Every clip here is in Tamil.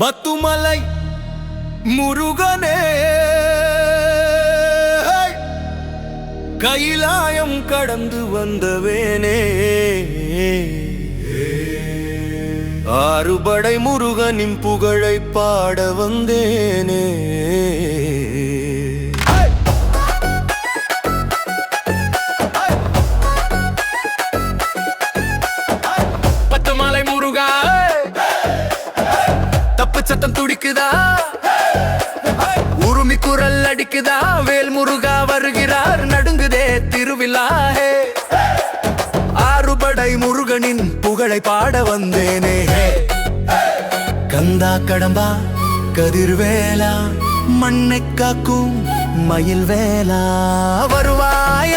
பத்துமலை முருகனே. கைலாயம் கடந்து வந்தவேனே. ஆறுபடை முருகனின் புகழை பாட வந்தேனே. அடிக்குதா உருமி குரல் அடிக்குதா? வேல் முருகா வருகிறார் நடுங்குதே திருவிழா ஆறுபடை முருகனின் புகழை பாட வந்தேனே கந்தா கடம்பா கதிர்வேலா மண்ணை காக்கும் மயில் வேலா வருவாய.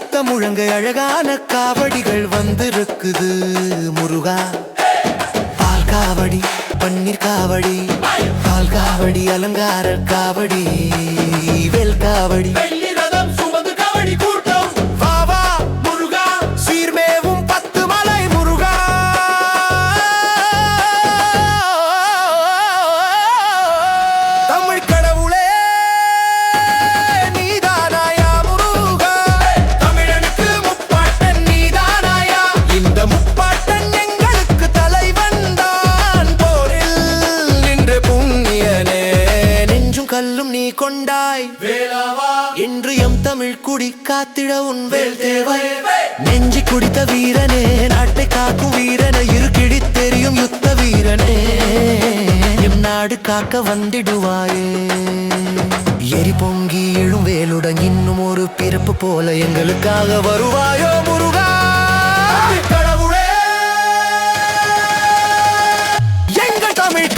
சத்த முழங்க அழகான காவடிகள் வந்திருக்குது முருகா. பால் காவடி பன்னீர் காவடி பால் காவடி அலங்கார காவடி வெல் காவடி. தமிழ் கொண்டாய். என்று எம் தமிழ் குடி காத்திட உன் வேல் தேவை. நெஞ்சி குடித்த வீரனே நாட்டை காக்கும் வீரனை இருக்கிடி தெரியும் யுத்த வீரனே. எம் நாடு காக்க வந்திடுவாயே. எரி பொங்கி எழும் வேலுடன் இன்னும் ஒரு பிறப்பு போல எங்களுக்காக வருவாயோ முருகா? கடவுளே. எங்கள் தமிழ்